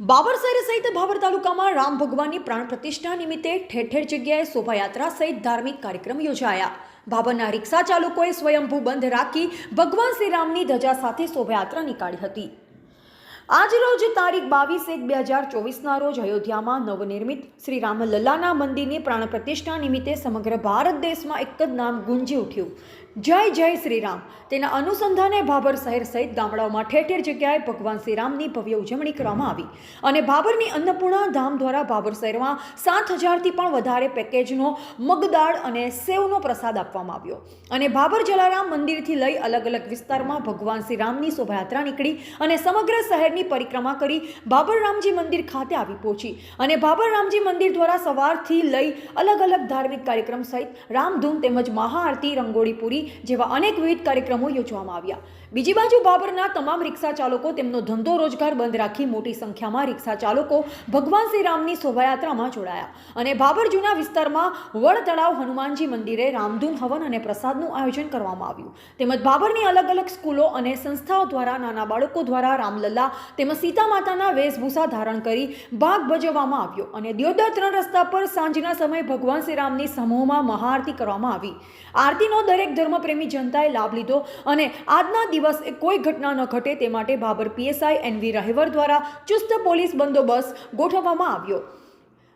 બાબર શહેર સહિત ભાવર તાલુકામાં રામ ભગવાનની પ્રાણ પ્રતિષ્ઠા નિમિત્તે ઠેર ઠેર જગ્યાએ શોભાયાત્રા સહિત ધાર્મિક કાર્યક્રમ યોજાયા. ભાભરના રિક્ષા ચાલકોએ સ્વયંભૂ બંધ રાખી ભગવાન શ્રી રામની ધજા સાથે શોભાયાત્રા નીકાળી હતી. આજ રોજ તારીખ બાવીસ એક બે હજાર ચોવીસના રોજ અયોધ્યામાં નવનિર્મિત શ્રી રામલલ્લાના મંદિરની પ્રાણ પ્રતિષ્ઠા નિમિત્તે સમગ્ર ભારત દેશમાં એક જ નામ ગુંજી ઉઠ્યું. જય જય શ્રી રામ. તેના અનુસંધાને ભાભર શહેર સહિત ગામડાઓમાં ઠેર ઠેર જગ્યાએ ભગવાન શ્રી રામની ભવ્ય ઉજવણી કરવામાં આવી. અને ભાભરની અન્નપૂર્ણા ધામ દ્વારા ભાભર શહેરમાં સાત હજારથી પણ વધારે પેકેજનો મગદાળ અને સેવનો પ્રસાદ આપવામાં આવ્યો. અને ભાભર જલારામ મંદિરથી લઈ અલગ અલગ વિસ્તારમાં ભગવાન શ્રી રામની શોભાયાત્રા નીકળી અને સમગ્ર શહેરની પરિક્રમા કરી બાબર મંદિર ખાતે આવી પહોંચી અને બાબર મંદિર દ્વારા સવારથી લઈ અલગ અલગ ધાર્મિક કાર્યક્રમ સહિત રામધૂન તેમજ મહાઆરતી રંગોળી પૂરી જેવા અનેકવિધ કાર્યક્રમો યોજવામાં આવ્યા. બીજી બાજુ બાબરના તમામ રિક્ષા ચાલકો તેમનો ધંધો રોજગાર બંધ રાખી મોટી સંખ્યામાં રિક્ષા ચાલકો ભગવાન શ્રી રામની શોભાયાત્રામાં જોડાયા અને બાબર જૂના વિસ્તારમાં વડ તળાવ હનુમાનજી મંદિરે રામધૂન હવન અને પ્રસાદનું આયોજન કરવામાં આવ્યું. તેમજ બાબરની અલગ અલગ સ્કૂલો અને સંસ્થાઓ દ્વારા નાના બાળકો દ્વારા રામલલ્લા તેમજ સીતા માતાના વેશભૂષા ધારણ કરી ભાગ ભજવવામાં આવ્યો અને દિયોદર ત્રણ રસ્તા પર સાંજના સમયે ભગવાન શ્રી રામની સમૂહમાં મહાઆરતી કરવામાં આવી. આરતીનો દરેક ધર્મપ્રેમી જનતાએ લાભ લીધો અને આજના દિવસે કોઈ ઘટના ન ઘટે તે માટે બાબર પીએસઆઈ એનવી રહેવર દ્વારા ચુસ્ત પોલીસ બંદોબસ્ત ગોઠવવામાં આવ્યો.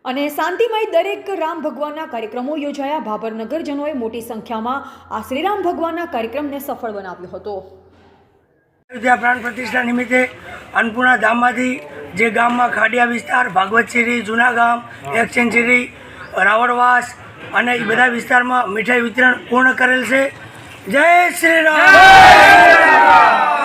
અને શાંતિમય દરેક રામ ભગવાનના કાર્યક્રમો યોજાયા. ભાભર નગરજનોએ મોટી સંખ્યામાં આ શ્રીરામ ભગવાનના કાર્યક્રમને સફળ બનાવ્યો હતો. પ્રાણ પ્રતિષ્ઠા નિમિત્તે અન્નપૂર્ણા ધામમાંથી જે ગામમાં ખાડિયા વિસ્તાર ભાગવતશીરી જૂના ગામ એક્સચેન્જરી રાવણવાસ અને એ બધા વિસ્તારમાં મીઠાઈ વિતરણ પૂર્ણ કરેલ છે. જય શ્રી રામ!